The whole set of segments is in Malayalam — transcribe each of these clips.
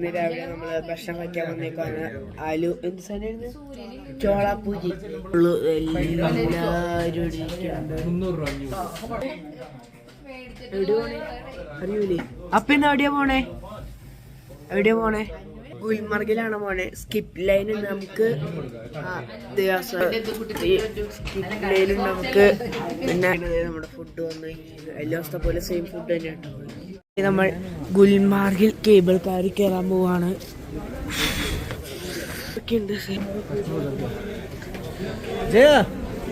ഇന്ന് രാവിലെ നമ്മൾ ഭക്ഷണം കഴിക്കാൻ വന്നേക്കാണ് ആലു എന്ത്. എവിടെ പോണേ അറിയൂലേ അപ്പൊ ഇന്ന് എവിടെയാ പോണേ? എവിടെയാ പോണേ? ഗുൽമർഗിലാണ് പോണേ? സ്കിപ്പ് ലൈൻ നമുക്ക് സ്കിപ്പ് ലൈനിൽ നമുക്ക് നമ്മുടെ ഫുഡ് വന്നു എല്ലാ ദിവസത്തെ പോലെ സെയിം ഫുഡ് തന്നെ കേട്ടോ നമ്മൾ ഗുൽമാർഗിൽ കേബിൾ കാറി കയറാൻ പോവാണ്.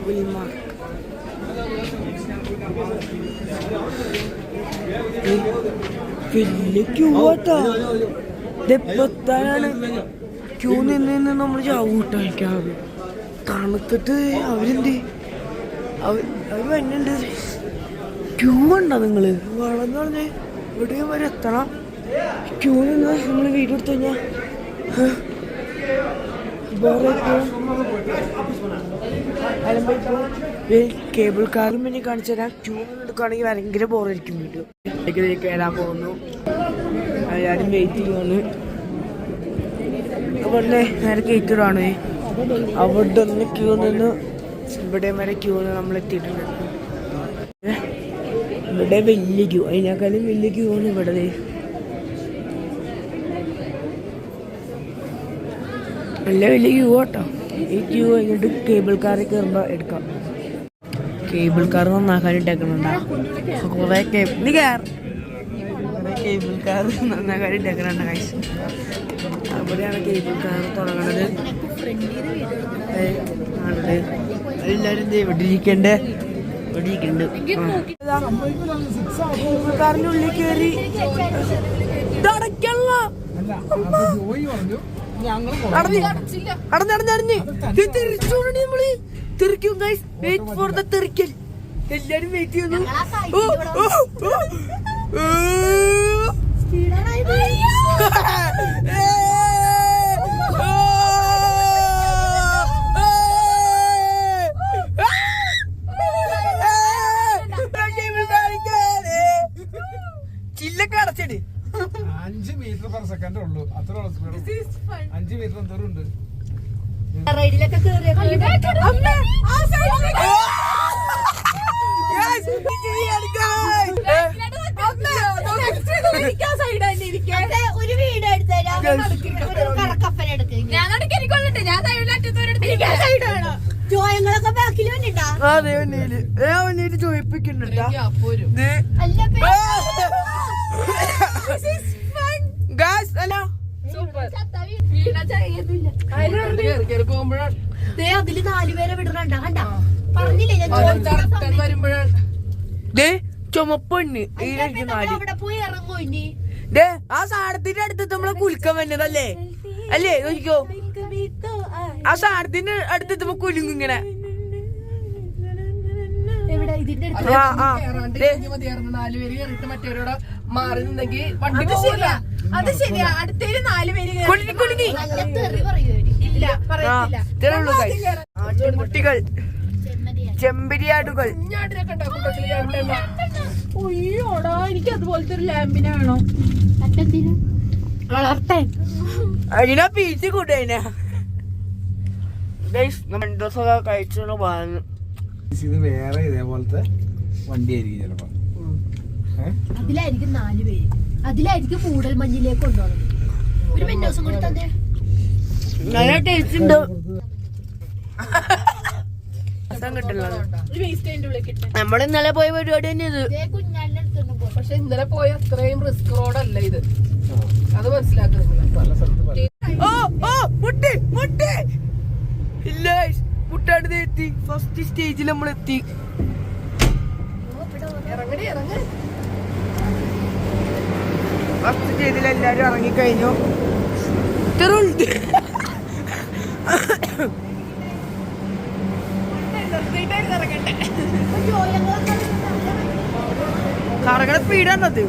ഗുൽമാർഗ്. വലിയ ക്യൂ ആട്ടാ ഇതെപ്പത്താനാണ് ക്യൂ നിന്ന് നിന്ന് നമ്മൾ ചാവൂട്ടായിക്കാറ് തണുത്തിട്ട് അവരെന്ത് അവർ വരുന്നുണ്ട് ക്യൂ ഉണ്ടോ നിങ്ങൾ? വളർന്നു പറഞ്ഞ് ഇവിടെ വരെ എത്തണം. ക്യൂ നിന്ന് നമ്മൾ വീഡിയോ എടുത്തു കഴിഞ്ഞാൽ കേബിൾ കാറും പിന്നെ കാണിച്ചു തരാം. ക്യൂ നിന്ന് എടുക്കുകയാണെങ്കിൽ ഭയങ്കര ബോറായിരിക്കും വീഡിയോ കയറാൻ പോകുന്നു. എല്ലാവരും വെയിറ്റ് ചെയ്യുന്നു അവിടെ നേരെ കയറ്റിടാണ് അവിടെ ഒന്ന് ക്യൂ നിന്ന് ഇവിടെ വരെ ക്യൂ നിന്ന് നമ്മൾ എത്തിയിട്ടുണ്ട് ഇവിടെ വലിയ ക്യൂ അതിനേക്കാളും വലിയ ക്യൂ ആണ് ഇവിടെ. നല്ല വലിയ ക്യൂ കേട്ടോ ഈ ക്യൂ കഴിഞ്ഞിട്ട് കേബിൾ കാറിൽ കയറുമ്പോൾ എടുക്കാം. കേബിൾ കാർ നന്നാക്കാൻ ഇട്ടേക്കണുണ്ടാ? കുറെ കേബിൾ കാർ കേബിൾ കാർ നന്നാക്കാൻ ഇട്ടേക്കണുണ്ട് കൈസ് അവിടെയാണ് കേബിൾ കാർ തുടങ്ങണത്. ആണല്ലേ ഇവിടെ ഇരിക്കണ്ടേ? ഇവിടെ കേബിൾ കാറിന്റെ ഉള്ളിൽ കയറി അടഞ്ഞടഞ്ഞടഞ്ഞ് തിരിച്ചോണ്ടി നമ്മൾ. തെറിക്കും ഗൈസ് വെയിറ്റ് ഫോർ ദ തെറിക്കൽ എല്ലാരും വെയിറ്റ് ചെയ്യുന്നു. ഓ, അതിൽ നാലുപേരെ വിടണണ്ട കണ്ട പറഞ്ഞില്ലേ ഞാൻ ചോദിച്ച സമയത്ത് ദേ ചുമപ്പണ്ണ് ഇതിലേക്ക് നമ്മൾ നാല് അവിടെ പോയി ഇറങ്ങോ ഇനി ദേ ആ സാധനത്തിന്റെ അടുത്ത് നമ്മളെ കുലുക്കം വന്നതല്ലേ അല്ലേ നോക്കിക്കോ ആ സാധനത്തിന്റെ അടുത്ത് എത്തുമ്പോ കുലുങ്ങിങ്ങനെ ഇതിന്റെ മറ്റവരോട് മാറി നിന്നെങ്കിൽ വണ്ടി അത് ശരിയാ. അടുത്തേൽ. ആ, ചെമ്പുട്ടികൾ. ചെമ്പരിയാടുകൾ. ഉയ്യോടാ എനിക്ക് അതുപോലത്തെ ഒരു ലാമ്പിനെ വേണോ. വളർത്താൻ. അതിനാ പീച്ച് കൂട്ടതിനാ ഗൈസ് നമ്മൾ രണ്ട് ദിവസമൊക്കെ കഴിച്ചു പറഞ്ഞു ഇത് വേറെ ഇതേപോലത്തെ വണ്ടിയായിരിക്കും ചിലപ്പോ. ഏഹ് അതിലായിരിക്കും നാല് പേര്. അതിലായിരിക്കും മൂടൽ മഞ്ഞിലേക്ക് കൊണ്ടുപോകുന്നത് ഒരു മെന്നോസം കൂടി തന്നെ. നല്ല ടേസ്റ്റ് ഉണ്ട്. നമ്മൾ ഇന്നലെ പോയ പരിപാടി തന്നെ ഇത്. പക്ഷെ ഇന്നലെ പോയ അത്രയും റിസ്ക് റോഡല്ല ഇത്. അത് പല ഓ ഓ മുട്ടി മുട്ടി. ഇല്ല മുട്ടാണ്ട് എത്തി. ഫസ്റ്റ് സ്റ്റേജിൽ നമ്മൾ എത്തി. ഫസ്റ്റ് സ്റ്റേജിൽ എല്ലാരും ഇറങ്ങിക്കഴിഞ്ഞു. കറങ്ങണ സ്പീഡാണത്.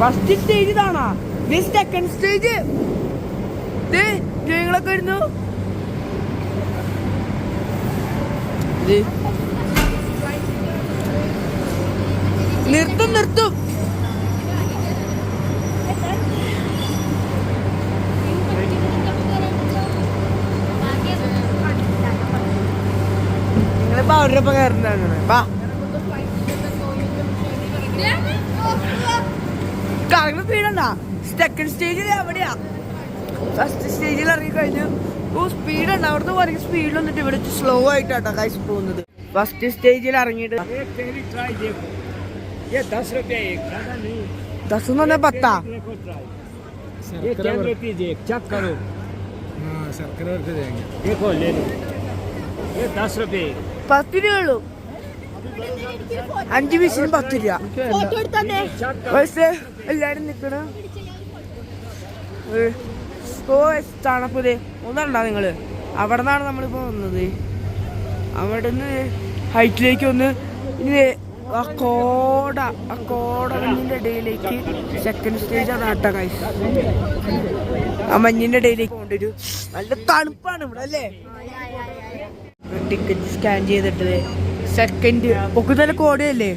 ഫസ്റ്റ് സ്റ്റേജ് ഇതാണാ. സെക്കൻഡ് സ്റ്റേജ് എൻജോയിങ്ങളൊക്കെ വരുന്നു. നിർത്തും നിർത്തും. നിങ്ങളിപ്പോ അവരുടെ ഒപ്പം കയറുന്നതാണ്. വാ. കറങ്ങി വീടണ്ട സെക്കൻഡ് സ്റ്റേജിൽ എവിടെയാ ഫസ്റ്റ് സ്റ്റേജിൽ ഇറങ്ങിക്കഴിഞ്ഞു ഓ സ്പീഡുണ്ട് അവിടുന്ന് പറയുക സ്പീഡിൽ വന്നിട്ട് ഇവിടെ സ്ലോ ആയിട്ടാട്ടോ കൈസ് പോകുന്നത്. ഫസ്റ്റ് സ്റ്റേജിൽ ഇറങ്ങിയിട്ട് ദസ് എന്ന് പത്താ? പത്ത് രൂപയുള്ളൂ അഞ്ച് പീസിന് പത്ത് രൂപ. എല്ലാരും നിക്കണ? ഓ തണുപ്പത് ഒന്നണ്ട നിങ്ങൾ അവിടെ നിന്നാണ് നമ്മളിപ്പോ വന്നത്. അവിടെ നിന്ന് ഹൈറ്റിലേക്ക് ഒന്ന് ഇനി ആ കോട ആ കോട മഞ്ഞിന്റെ ഇടയിലേക്ക് സെക്കൻഡ് സ്റ്റേജ് ആണ് ആട്ട കൈസ് ആ മഞ്ഞിന്റെ ഇടയിലേക്ക് കൊണ്ടൊരു നല്ല തണുപ്പാണ് ഇവിടെ അല്ലേ? ടിക്കറ്റ് സ്കാൻ ചെയ്തിട്ട് സെക്കൻഡ് ഒക്കെ നല്ല കോടയല്ലേ?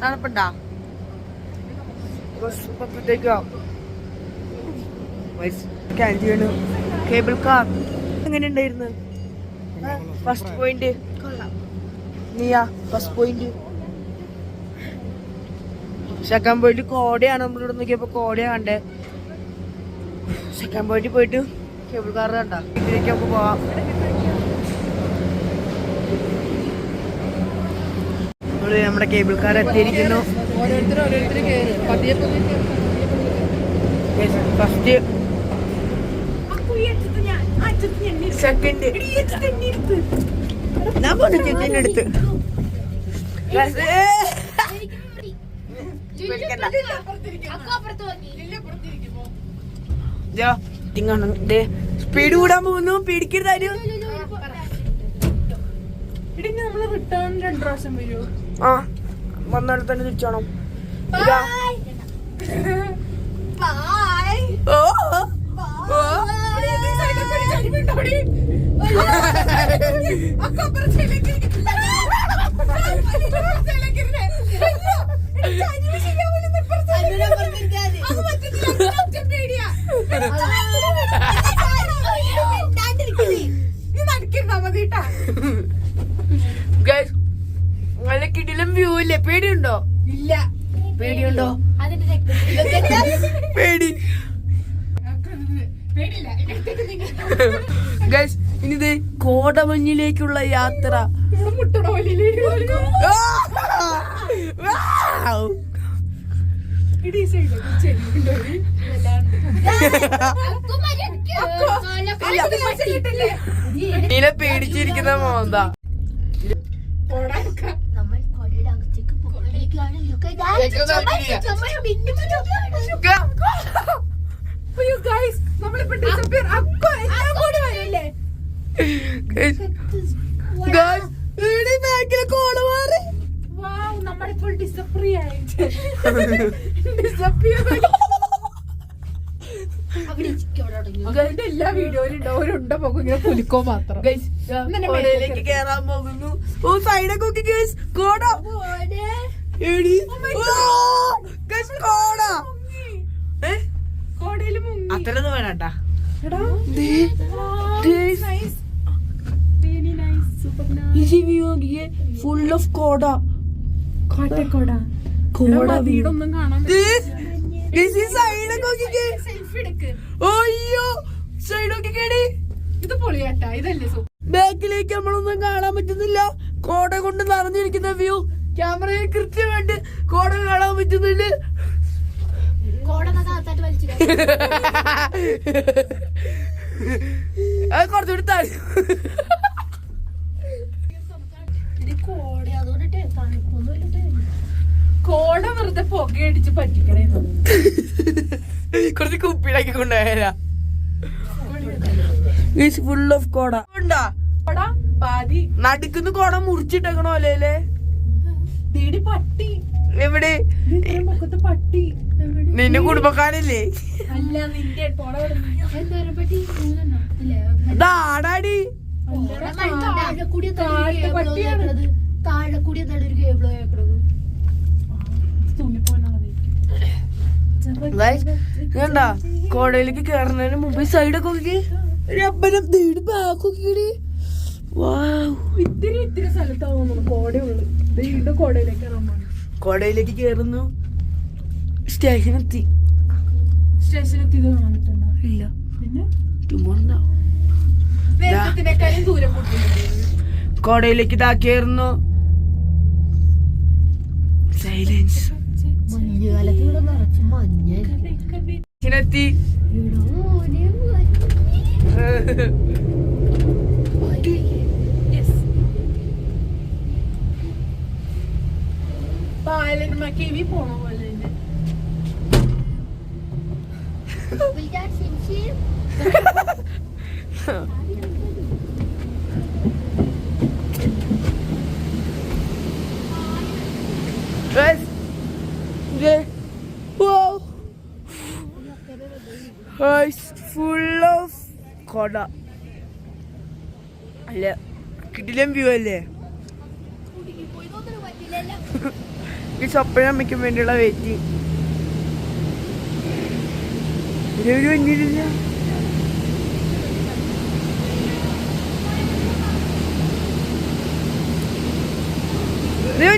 തണുപ്പുണ്ടാ? ചെയ്യണു കേബിൾ കാർ എങ്ങനെ ഉണ്ടായിരുന്നു? ഫസ്റ്റ് പോയിന്റ് നീയാ ഫസ്റ്റ് പോയിന്റ് സെക്കൻഡ് പോയിന്റ് കോടയാണ്. നമ്മളിവിടെ നോക്കിയപ്പോ കോടയാ കണ്ടേ. സെക്കൻഡ് പോയിന്റ് പോയിട്ട് കേബിൾ കാർ കണ്ട? ഇതിലേക്ക് നമുക്ക് പോവാം. നമ്മുടെ കേബിൾ കാർ എത്തിയിരിക്കുന്നു. ഫസ്റ്റ് സെക്കൻഡ് ഞാൻ പോന്നു ചെക്കിന്റെ അടുത്ത് സ്പീഡ് കൂടാൻ പോകുന്നു. പേടിക്കരുതാരും ആ വന്നിടത്തന്നെ തിരിച്ചോണം ഇതാ. ഓ ഓ ഗൈസ് നല്ല കിടിലും വ്യൂ ഇല്ലേ? പേടിയുണ്ടോ? ഇല്ല. പേടിയുണ്ടോ? പേടി. ഗൈസ് ഇനിത് കോടമഞ്ഞിലേക്കുള്ള യാത്ര. നീനെ പേടിച്ചിരിക്കുന്ന മോന്താ. നമ്മൾ കൊടയുടെ നമ്മളിപ്പോ ഡിസപ്പിയർ അക്കോ എല്ലാം കൂടി വരില്ലേ? ഗൈസ് ഇവിടെ ബാക്കിലെ കോട മാറി. വാവ് ഡിസപ്പിയർ ആയിട്ട് ഡിസപ്പിയർ തുടങ്ങി അതിന്റെ എല്ലാ വീഡിയോയിലും ഉണ്ടാവും ഒരു ഉണ്ട പോകും ഇങ്ങനെ പുലിക്കോ മാത്രം. മേലേക്ക് കേറാൻ പോകുന്നു. ഓ സൈഡൊക്കെ നോക്കി ഗൈസ്. കോട. ഗൈസ് കോട. അത്രയൊന്നും വേണട്ടാ. എടാ. Guys, വെരി നൈസ് സൂപ്പർ ഈ വ്യൂ നോക്കിയേ ഫുൾ ഓഫ് കോട. കോട്ടക്കോട. കോട വീടും വീടൊന്നും കാണാൻ ബാക്കിലേക്ക് നമ്മളൊന്നും കാണാൻ പറ്റുന്നില്ല. കോട കൊണ്ട് നിറഞ്ഞിരിക്കുന്ന വ്യൂ. ക്യാമറയിൽ കൃത്യമായിട്ട് കോട കാണാൻ പറ്റുന്നില്ല. അത് കുറച്ചുകൂടി താഴെ. കോട വെറുതെ പുകയടിച്ച് പറ്റിക്കണേ കുറച്ച് കുപ്പിയിലാക്കി കൊണ്ടുപോയാ. ഫുൾ ഓഫ് കോട. ഉണ്ടാ? കോട പാതി. നടുക്കുന്ന കോട മുറിച്ചിട്ടേക്കണോ അല്ലേ? പട്ടി. എവിടെ? പട്ടി. നിന്റെ കുടുംബക്കാരല്ലേ ഇതാടാടി കണ്ടാ കോടയിലേക്ക് കേറുന്നതിന് മുമ്പ് സൈഡ് നോക്കി ഒരു അമ്പലം വീട് ബാക്ക് നോക്കിയടി വാവ് ഇത്തിരി ഇത്തിരി സ്ഥലത്താവുന്നു കോടയുള്ളു. വീണ്ടും കോടയിലേക്ക് കോടയിലേക്ക് കയറുന്നു സ്റ്റേഷനെത്തി. സ്റ്റേഷനിൽ എത്തിയത് കാണാൻ പറ്റണ്ട ഇല്ല. പിന്നെ? കോടയിലേക്ക് ഇതാ കയറുന്നു സൈലൻസ് മഞ്ഞുകാലത്ത് ഇവിടെ നിറച്ച് മഞ്ഞ സ്റ്റേഷനെത്തി. ഇവിടെ മോനെ മഞ്ഞ്. പാലന്മ കേവി പോണ പോലെ തന്നെ വിളിച്ചാ ശിംശിം. Guys, yeah. Wow. Guys, full of കൊട അല്ല കിടിലം വ്യൂ അല്ലേ. ഈ സ്വപ്നം അമ്മയ്ക്കും വേണ്ടിയുള്ള വെയിറ്റിംഗ് ഒരു വന്നിട്ടില്ല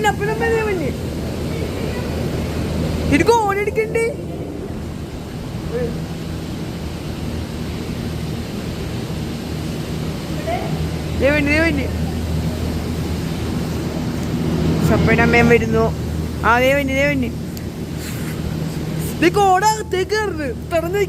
അപ്പഴമ്മ ദേവന് എനിക്ക് ഓടിയെടുക്കണ്ടേ ദേവന് ദേവന് സപ്പനമ്മയും വരുന്നു. ആ ദേവന് ദേവന് നീ കോടകത്തേക്ക് കയറുന്നു തുറന്നു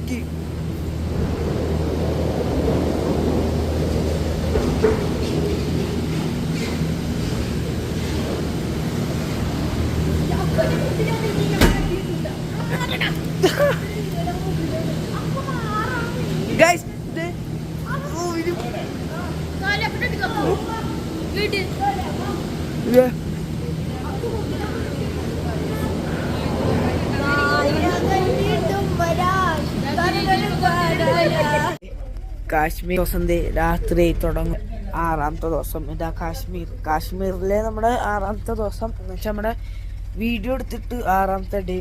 ഗൈസ് നാല് എപ്പോഴും എടുക്കാം. വീട്ടിൽ വീണ്ടും വരാൻ കരകളും പാടാൻ. കാശ്മീർ ദിവസം രാത്രി തുടങ്ങും. ആറാമത്തെ ദിവസം ഇതാ കാശ്മീർ. കാശ്മീരിലെ നമ്മുടെ ആറാമത്തെ ദിവസം എന്ന് വെച്ചാൽ നമ്മുടെ വീഡിയോ എടുത്തിട്ട് ആറാമത്തെ ഡേ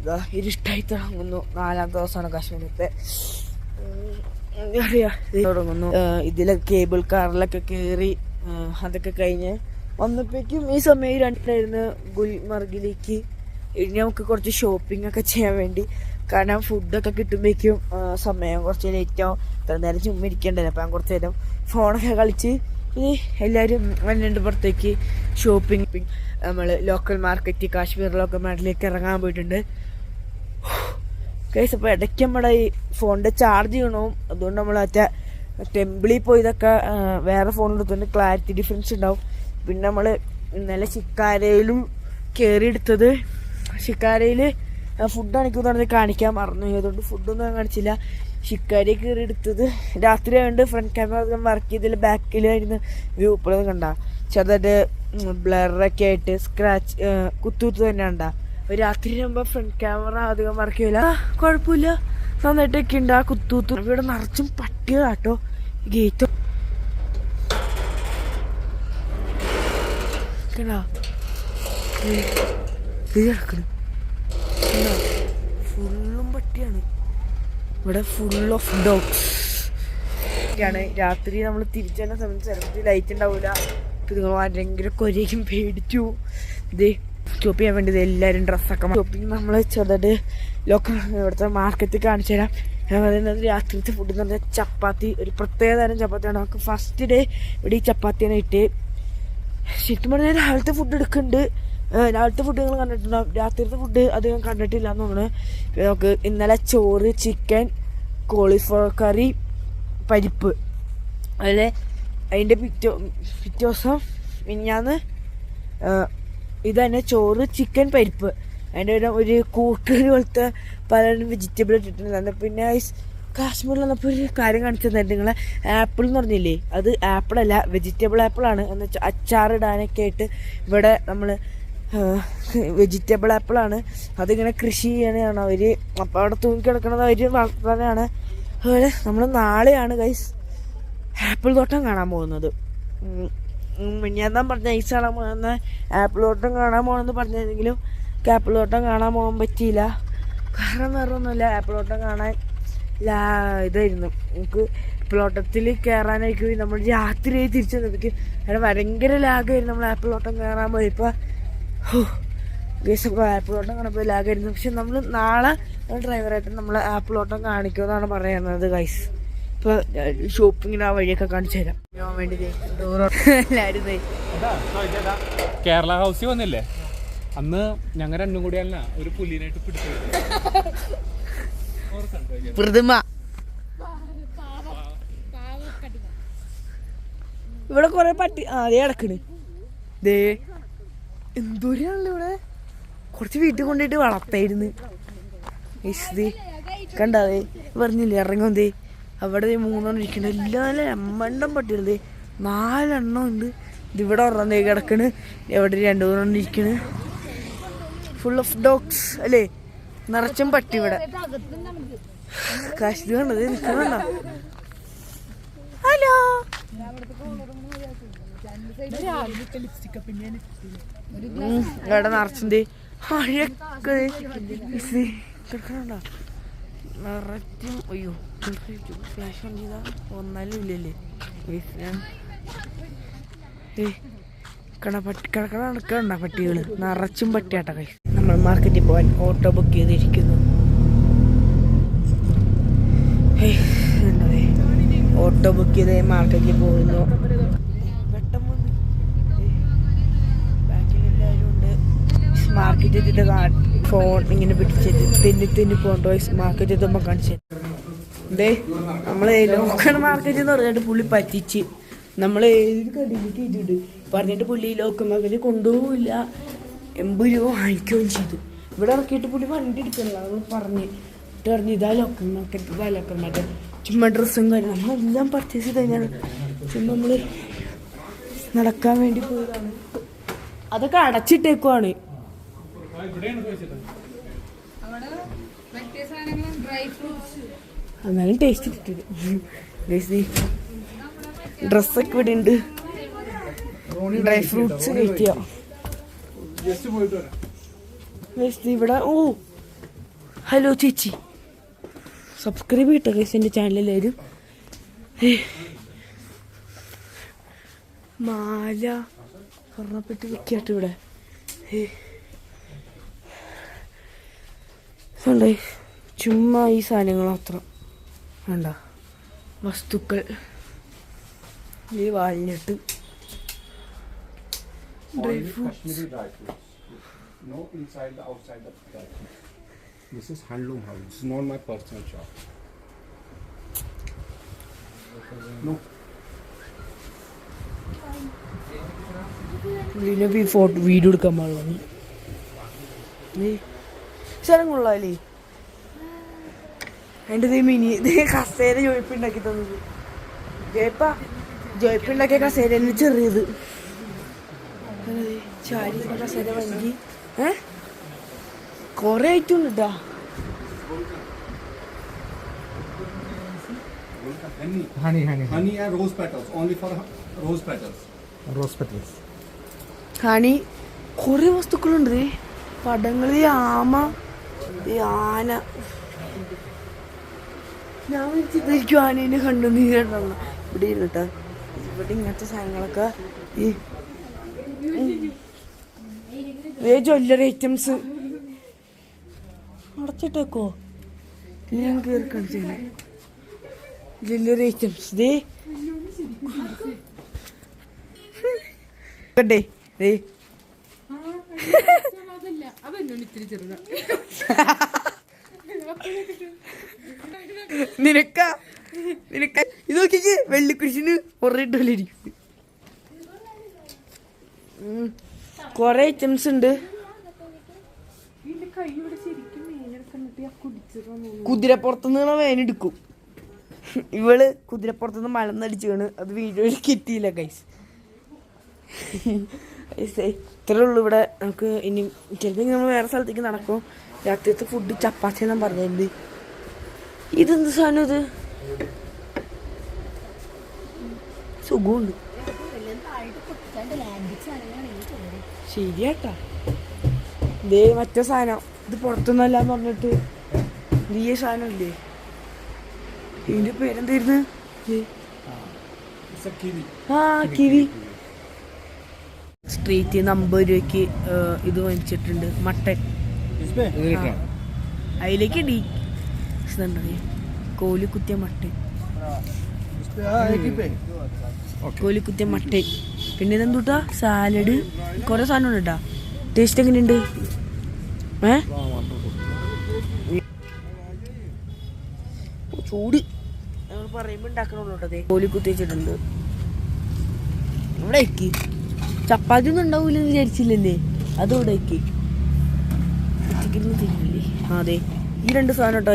ഇതാ ഇരുട്ടായി തുടങ്ങുന്നു. നാലാമത്തെ ദിവസമാണ് ഇത് തുടങ്ങുന്നു. ഇതിലെ കേബിൾ കാറിലൊക്കെ കയറി അതൊക്കെ കഴിഞ്ഞ് വന്നപ്പോഴേക്കും ഈ സമയം രണ്ടായിരുന്നു ഗുൽമർഗിലേക്ക്. ഇനി നമുക്ക് കുറച്ച് ഷോപ്പിംഗ് ഒക്കെ ചെയ്യാൻ വേണ്ടി കാരണം ഫുഡൊക്കെ കിട്ടുമ്പോഴേക്കും സമയം കുറച്ച് ലേറ്റ് ആവും. ഇത്ര നേരം ചുമ്മാ ഇരിക്കേണ്ടത് അപ്പം ഞാൻ കുറച്ച് നേരം ഫോണൊക്കെ കളിച്ച് ഇനി എല്ലാവരും വന്നിട്ട് പുറത്തേക്ക് ഷോപ്പിംഗ് നമ്മൾ ലോക്കൽ മാർക്കറ്റ് കാശ്മീർ ലോക്കൽ മാർക്കറ്റിലേക്ക് ഇറങ്ങാൻ പോയിട്ടുണ്ട്. കേസ് അപ്പോൾ ഇടയ്ക്ക് നമ്മുടെ ഈ ഫോണിന്റെ ചാർജ് ചെയ്യണവും അതുകൊണ്ട് നമ്മൾ മറ്റേ ടെമ്പിളിൽ പോയി ഇതൊക്കെ വേറെ ഫോൺ എടുത്തുകൊണ്ട് ക്ലാരിറ്റി ഡിഫറൻസ് ഉണ്ടാവും. പിന്നെ നമ്മൾ ഇന്നലെ ശിക്കാരയിലും കയറി എടുത്തത്. ശിക്കാരയിൽ ഫുഡ് കാണിക്കുമെന്ന് പറഞ്ഞ് കാണിക്കാൻ മറന്നു. അതുകൊണ്ട് ഫുഡൊന്നും ഞാൻ കാണിച്ചില്ല. ഷിക്കാരി കയറി എടുത്തത്. രാത്രി ആയതുകൊണ്ട് ഫ്രണ്ട് ക്യാമറ വർക്ക് ചെയ്തതിൽ ബാക്കിലായിരുന്നു വ്യൂ ഇപ്പോഴൊന്നും കണ്ട. ചെറുതായിട്ട് ബ്ലറൊക്കെ ആയിട്ട് സ്ക്രാച്ച് കുത്തുകുത്ത് തന്നെ ഉണ്ടാ രാത്രി ആകുമ്പോൾ ഫ്രണ്ട് ക്യാമറ അധികം വർക്ക് ചെയ്യില്ല കുഴപ്പമില്ല നന്നായിട്ടൊക്കെ ഉണ്ട് ആ കുത്തുകുത്ത് ഇവിടെ നിറച്ചും പട്ടികളാട്ടോ ഗേറ്റ് ഇത് കിടക്കണം. ഫുള്ളും പട്ടിയാണ്. ഇവിടെ ഫുൾ ഓഫ് ഡോഗ്സ് ാണ് രാത്രി നമ്മൾ തിരിച്ചു വരുന്ന സമയത്ത് ചിലപ്പോൾ ലൈറ്റ് ഉണ്ടാവില്ല നിങ്ങൾ ആരെങ്കിലും കൊരയ്ക്കും പേടിച്ചു. ഇത് സ്റ്റോപ്പ് ചെയ്യാൻ വേണ്ടി എല്ലാവരും ഡ്രസ്സൊക്കെ ഷോപ്പിംഗ് നമ്മൾ ചെറുതായിട്ട് ലോക്കൽ ഇവിടുത്തെ മാർക്കറ്റിൽ കാണിച്ചു തരാം. പറയുന്നത് രാത്രിത്തെ ഫുഡ് എന്ന് പറഞ്ഞാൽ ചപ്പാത്തി. ഒരു പ്രത്യേക തരം ചപ്പാത്തിയാണ്. നമുക്ക് ഫസ്റ്റ് ഡേ ഇവിടെ ഈ ചപ്പാത്തിയാണ് ഇട്ട് ശരിക്കും പറഞ്ഞാൽ രാവിലത്തെ ഫുഡ് എടുക്കുന്നുണ്ട്. രാവിലത്തെ ഫുഡ് നിങ്ങൾ കണ്ടിട്ടുണ്ടാവും രാത്രിയിലത്തെ ഫുഡ് അധികം കണ്ടിട്ടില്ല എന്ന് തോന്നുന്നു. നമുക്ക് ഇന്നലെ ചോറ് ചിക്കൻ കോളിഫ്ലവർ കറി പരിപ്പ്. അതിൽ അതിന്റെ പിറ്റേ പിറ്റേ ദിവസം മിനിഞ്ഞാന്ന് ഇത് തന്നെ ചോറ് ചിക്കൻ പരിപ്പ്. അതിന്റെ ഒരു ഒരു കൂട്ടുകറി പോലത്തെ പലരും വെജിറ്റബിൾ ഇട്ടിട്ടുണ്ട്. പിന്നെ കാശ്മീരിൽ വന്നപ്പോൾ ഒരു കാര്യം കാണിച്ചു തന്നെ നിങ്ങളെ ആപ്പിൾ എന്ന് പറഞ്ഞില്ലേ? അത് ആപ്പിളല്ല വെജിറ്റബിൾ ആപ്പിളാണ് എന്ന് വെച്ചാൽ അച്ചാറിടാനൊക്കെ ആയിട്ട് ഇവിടെ നമ്മൾ വെജിറ്റബിൾ ആപ്പിളാണ് അതിങ്ങനെ കൃഷി ചെയ്യണതാണ് അവർ അപ്പം അവിടെ തൂങ്ങിക്കിടക്കണത് അവർ വളർത്താനാണ് അതുപോലെ നമ്മൾ നാളെയാണ് ഗൈസ് ആപ്പിൾ തോട്ടം കാണാൻ പോകുന്നത്. ഞാൻ താൻ പറഞ്ഞ ഐസ് കാണാൻ പോകുന്ന ആപ്പിൾ തോട്ടം കാണാൻ പോകണമെന്ന് പറഞ്ഞിരുന്നെങ്കിലും ആപ്പിൾ തോട്ടം കാണാൻ പോകാൻ പറ്റിയില്ല. കാരണം വേറെ ഒന്നുമില്ല ആപ്പിൾ തോട്ടം കാണാൻ ലാ ഇതായിരുന്നു. നമുക്ക് പ്ലോട്ടത്തിൽ കയറാനായിരിക്കും നമ്മൾ രാത്രി തിരിച്ചു നിൽക്കും അവിടെ ഭയങ്കര ലാഗായിരുന്നു നമ്മൾ ആപ്പിൾ തോട്ടം കയറാൻ പോയി ഇപ്പോൾ ഗേസ് ആപ്പിൾ ഓട്ടം കണ്ടപ്പോൾ ലാഗായിരുന്നു പക്ഷെ നമ്മൾ നാളെ ഡ്രൈവറായിട്ട് നമ്മൾ ആപ്പിൾ ഓട്ടം കാണിക്കുമെന്നാണ് പറയുന്നത് ഗൈസ് ഇപ്പോൾ ഷോപ്പിങ്ങിന് ആ വഴിയൊക്കെ കാണിച്ചു തരാം. ഞാൻ വേണ്ടി എല്ലാവരും കേരള ഹൗസിൽ വന്നില്ലേ? അന്ന് ഞങ്ങൾ രണ്ടും കൂടി അല്ല ഒരു പുലിനായിട്ട് പിടിച്ചു പ്രതിമ. ഇവിടെ കൊറേ പട്ടി ആ ദേ അടക്കണ് ദേ എന്തോരാണല്ലോ ഇവിടെ? കുറച്ച് വീട്ടിൽ കൊണ്ടിട്ട് വളർത്തായിരുന്നു. ഇസ് കണ്ടാതെ പറഞ്ഞില്ലേ ഇറങ്ങും ദേ അവിടെ മൂന്നെണ്ണം ഇരിക്കണ. എല്ലാം പട്ടികൾ ദേ നാലെണ്ണം ഉണ്ട്. ഇത് ഇവിടെ ഒരെണ്ണം കിടക്കണ്. എവിടെ രണ്ടു മൂന്നെണ്ണം ഇരിക്കണ്. ഫുൾ ഓഫ് ഡോഗ്സ് അല്ലേ? നിറച്ചും പട്ടി ഇവിടെ. കാശ് കണ്ടത് നിൽക്കണോ ഹലോ? ഉം, ഇവിടെ നിറച്ചിണ്ട് അഴക്ക് കിടക്കണുണ്ടോ നിറച്ചും അയ്യോ ഫ്ലാഷ് ഓൺ ചെയ്താ ഒന്നാലും ഇല്ലല്ലേ? ഏയ്, ഞാൻ ഏയ് കണ പട്ടി കിടക്കണ കിടക്കണ്ട പട്ടികൾ നിറച്ചും പട്ടിയാട്ട കൈ. നമ്മൾ മാർക്കറ്റിൽ പോകാൻ ഓട്ടോ ബുക്ക് ചെയ്തിരിക്കുന്നു. ഓട്ടോ ബുക്ക് ചെയ്ത് മാർക്കറ്റിൽ പോകുന്നു. മാർക്കറ്റ് എത്തിയിട്ട് ഫോൺ ഇങ്ങനെ പിടിച്ചിട്ട് തിന്നി തിന്നി പോകണ്ടോ മാർക്കറ്റ് എത്തുമ്പോൾ കാണിച്ചു എന്തേ? നമ്മൾ ലോക്കൽ മാർക്കറ്റ് എന്ന് പറഞ്ഞിട്ട് പുള്ളി പറ്റിച്ച്. നമ്മൾ ഏത് കടയിൽ കയറ്റിട്ട് പറഞ്ഞിട്ട് പുള്ളി ലോക്കൽ മാർക്കറ്റ് കൊണ്ടുപോകില്ല എൺപത് രൂപ വാങ്ങിക്കുകയും ചെയ്തു. ഇവിടെ ഇറക്കിയിട്ട് പുള്ളി വണ്ടി നമ്മൾ പറഞ്ഞ്. എന്നിട്ട് പറഞ്ഞു ഇതാ ലോക്കൽ മാർക്കറ്റ് ഇതാ ലോക്കൽ മാർക്കറ്റ് ചുമ്മാ ഡ്രസ്സും കാര്യം നമ്മളെല്ലാം പർച്ചേസ് ചെയ്ത് കഴിഞ്ഞാൽ ചുമ്മാ നമ്മൾ നടക്കാൻ വേണ്ടി പോയതാണ്. അതൊക്കെ അടച്ചിട്ടേക്കുവാണ്. എന്നാലും ടേസ്റ്റ് കിട്ടിയത് ഡ്രസ്സൊക്കെ ഇവിടെ ഉണ്ട്. ഡ്രൈ ഫ്രൂട്ട്സ് കഴിക്കുക ജസ്റ്റ് പോയിട്ട് വരാം. Guys, ഇവിടെ ഓ ഹലോ ചേച്ചി. സബ്സ്ക്രൈബ് ചെയ്യട്ടോ ഗൈസ് എന്റെ ചാനലിലായാലും മാല. സ്വർണപ്പെട്ടി വിൽക്കാട്ട് ഇവിടെ. ഏ. അതുകൊണ്ട് ചുമ്മാ ഈ സാധനങ്ങൾ മാത്രം. വേണ്ട വസ്തുക്കൾ. ഈ വാലിഞ്ഞിട്ട് ഡ്രൈ ഫ്രൂട്ട്സ്. പുള്ളിനെ വീഡിയോ എടുക്കാൻ പാടുള്ളൂ നീ സ്ഥലം കൊള്ളാലേ. എന്റെ ദേ മിനി ദേ കസേര ജോയിപ്പ് ഉണ്ടാക്കി തന്നത്. ജോയിപ്പ ജോയിപ്പ് ഉണ്ടാക്കിയ കസേര തന്നെ ചെറിയത്. ചാരി കസേര വണ്ടി ഏ? കൊറേ ഐറ്റം ഉണ്ട് കേട്ടാ Honey, honey. Honey and rose petals, only for rose petals. Rose petals. Honey കുറേ വസ്തുക്കളുണ്ട് പടങ്ങളിൽ ആമ ആന ഞാൻ വിചാരിക്കും ആനേനെ കണ്ടു നീ കണ്ടോ ഇവിടെ ഇരുന്നിട്ട് ഇവിടെ ഇങ്ങനത്തെ സാധനങ്ങളൊക്കെ ഈ ജ്വല്ലറി ഐറ്റംസ്. അടച്ചിട്ടേക്കോ? ഞാൻ കയറി കാണിച്ചു ജ്വല്ലറി ഐറ്റംസ്. ദേ. കണ്ടേ ദേ നിനക്ക നിനക്ക. ഇത് നോക്കിക്ക് വെള്ളിക്കുരിശിന് ഒറിട്ടോലിരിക്കും കൊറേ ഐറ്റംസ് ഉണ്ട്. കുതിരപ്പുറത്തുനിന്ന് വേനെടുക്കും ഇവൾ കുതിരപ്പുറത്തുനിന്ന് മലന്നടിച്ചു വീണ്. അത് വീഡിയോയിൽ കിട്ടിയില്ല ഗൈസ് ഇത്രേ ഉള്ളൂ ഇവിടെ. നമുക്ക് ഇനി ചിലപ്പോൾ നമ്മൾ വേറെ സ്ഥലത്തേക്ക് നടക്കും. രാത്രിയത്തെ ഫുഡ് ചപ്പാത്തി എന്നാ പറഞ്ഞത് ഇതെന്ത് സാധനം ഇത്? സുഖമുണ്ട് ശരിയാട്ടാ. ദേ മറ്റേ സാധനം. ഇത് പുറത്തൊന്നല്ലാന്ന് പറഞ്ഞിട്ട് നീയ സാധനം ഇല്ലേ ഇതിന്റെ പേരെന്തായിരുന്നു. ആ കിവി. സ്ട്രീറ്റിൽ നിന്ന് അമ്പത് രൂപയ്ക്ക് ഇത് വാങ്ങിച്ചിട്ടുണ്ട്. മട്ടൻ. അതിലേക്ക് ഡി കോലിക്കുത്തിയ കോലി കുത്തിയ മട്ടൻ. കോലി കുത്തിയ മട്ടൻ. പിന്നെ ഇതെന്തൂട്ടാ സാലഡ്. കുറെ സാധനം ഉണ്ട് ടേസ്റ്റ് എങ്ങനെയുണ്ട്? ഏ? ചൂട്. ഞങ്ങൾ പറയുമ്പോൾ ഉണ്ടാക്കണുള്ളൂ കേട്ടോ കോലി കുത്തി വെച്ചിട്ടുണ്ട്. ഇവിടെ. വെക്ക് ചപ്പാത്തി ഒന്നും ഉണ്ടാവൂലെന്ന് വിചാരിച്ചില്ലല്ലേ? അതോടെ വെക്ക് ഉച്ചയ്ക്കിരുന്ന് അതെ. ഈ രണ്ട് സാധനം കേട്ടോ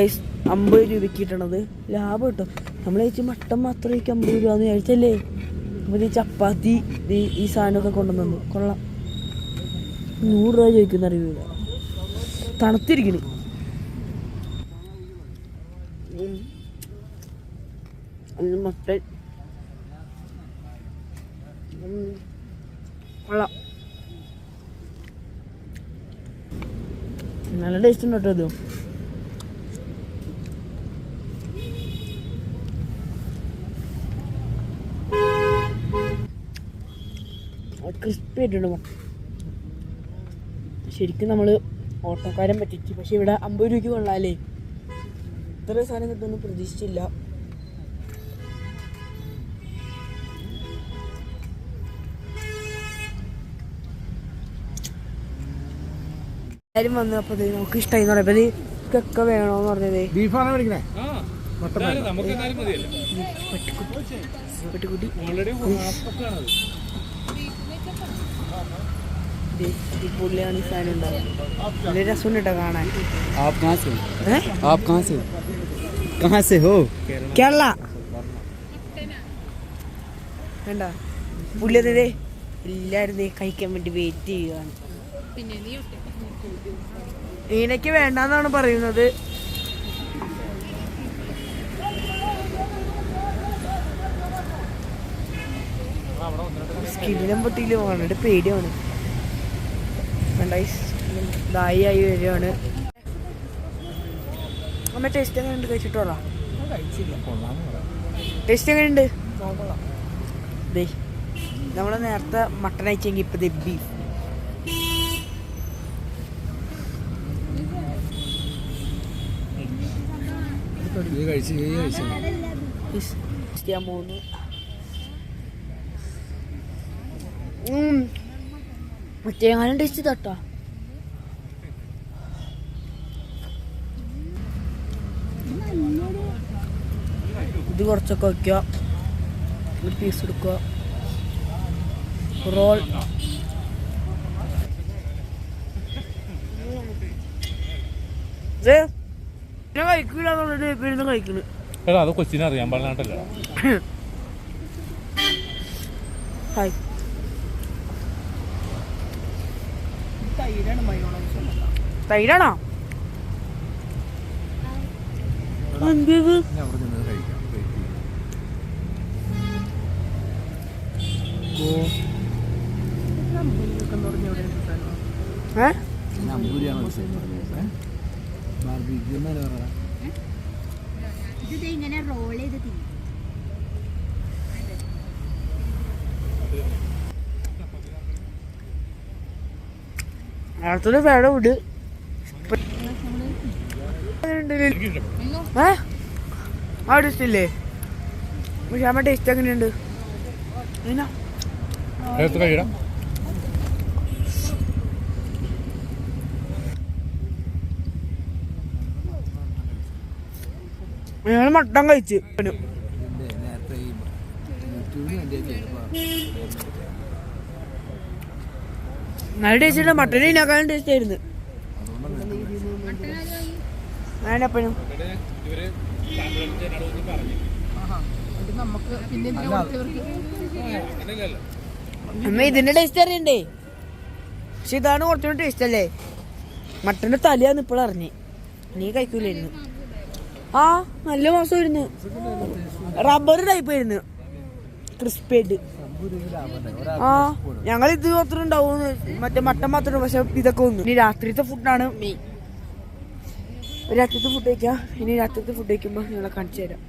അമ്പത് രൂപയ്ക്ക് കിട്ടണത്. ലാഭം കേട്ടോ. നമ്മൾ ചേച്ചി മട്ടൻ മാത്രം കഴിക്കും അമ്പത് രൂപ എന്ന് വിചാരിച്ചല്ലേ? അപ്പോൾ ഈ ചപ്പാത്തി ഈ സാധനമൊക്കെ കൊണ്ടുവന്നു കൊള്ളാം. നൂറ് രൂപ ചോദിക്കുന്ന അറിയില്ല തണുത്തിരിക്കണേ. മട്ടൻ. കൊള്ളാം. നല്ല ടേസ്റ്റ് ഉണ്ട് കേട്ടോ ഇത്. ക്രിസ്പി ആയിട്ടുണ്ട് ശരിക്കും നമ്മൾ ഓട്ടോക്കാരൻ പറ്റിച്ചു. പക്ഷെ ഇവിടെ അമ്പത് രൂപയ്ക്ക് കൊള്ളാല്ലേ ഇത്ര സാധനം കിട്ടുമെന്ന് പ്രതീക്ഷിച്ചില്ല. എല്ലാവരും വന്നു അപ്പോൾ ഇത് നമുക്ക് ഇഷ്ടമായി എന്ന് പറയുമ്പോൾ ഇത് ഇതൊക്കെ വേണോന്ന് പറഞ്ഞത് ബീഫാണ് മേടിക്കണേ പെട്ടിക്കുട്ടി ഈ പുള്ളിയാണ് ഈ സാധനം ഉണ്ടാവുന്നത് നല്ല രസമുണ്ട് കേട്ടോ കാണാൻ आप कहाँ से ഏ आप कहाँ से कहाँ से हो കേരള വേണ്ട പുള്ളി അതെ എല്ലാവരും ദേ കഴിക്കാൻ വേണ്ടി വെയിറ്റ് ചെയ്യുകയാണ് ഈനയ്ക്ക് വേണ്ടെന്നാണ് പറയുന്നത്. സ്കില്ലും പൊട്ടിയില്ല വളരെ പേടിയാണ്. ദായി ആയി വരികയാണ്. അമ്മ ടേസ്റ്റ് എങ്ങനെയുണ്ട് കഴിച്ചിട്ടോളാ ടേസ്റ്റ് എങ്ങനെയുണ്ട് ദേ നമ്മൾ നേരത്തെ മട്ടൺ അയച്ചെങ്കിൽ ഇപ്പൊ ബീഫ് ചെയ്യാൻ പോകുന്നു മറ്റേങ്ങാനും ടേസ്റ്റ് തട്ടാ. ഇത് കുറച്ചൊക്കെ വയ്ക്കുക ഒരു പീസ് എടുക്കുക. റോൾ. ഇത് ഞാൻ കഴിക്കൂല ഇരുന്ന് കഴിക്കുന്നു എടാ അത് കൊച്ചിനെ അറിയാൻ പാടില്ലാണ്ടല്ലോ? ഹായ്. തൈരാണോ? എന്തത് ഏ? നമ്പൂരിയാണോ ഇത് ഇങ്ങനെ റോൾ ചെയ്ത് തിന്നും. അടുത്തൊരു പേട വിട്. ഏ? ആ ടേസ്റ്റ് ഇല്ലേ പക്ഷെ അമ്മ ടേസ്റ്റ് എങ്ങനെയുണ്ട് എന്നാ ഞങ്ങൾ മട്ടൻ കഴിച്ച് നല്ല ടേസ്റ്റ് മട്ടൻ ഇതിനേക്കാളും ടേസ്റ്റ് ആയിരുന്നു. അമ്മ ഇതിന്റെ ടേസ്റ്റ് അറിയണ്ടേ? പക്ഷെ ഇതാണ് കുറച്ചുകൂടി ടേസ്റ്റ് അല്ലേ? മട്ടന്റെ തലയാന്ന് ഇപ്പോഴറിഞ്ഞേ നീ കഴിക്കൂലായിരുന്നു. ആ നല്ല മാസമായിരുന്നു. റബ്ബർ ടൈപ്പ് ആയിരുന്നു. ക്രിസ്പി ആയിട്ട്. ആ ഞങ്ങൾ ഇത് മാത്രം ഉണ്ടാവും മറ്റേ മട്ടൻ മാത്രം പക്ഷെ ഇതൊക്കെ വന്നു ഇനി രാത്രിത്തെ ഫുഡാണ് മെയിൻ രാത്രിത്തെ ഫുഡ് കഴിക്കാം. ഇനി രാത്രിത്തെ ഫുഡ് കഴിക്കുമ്പോൾ ഞങ്ങളെ കാണിച്ചു തരാം.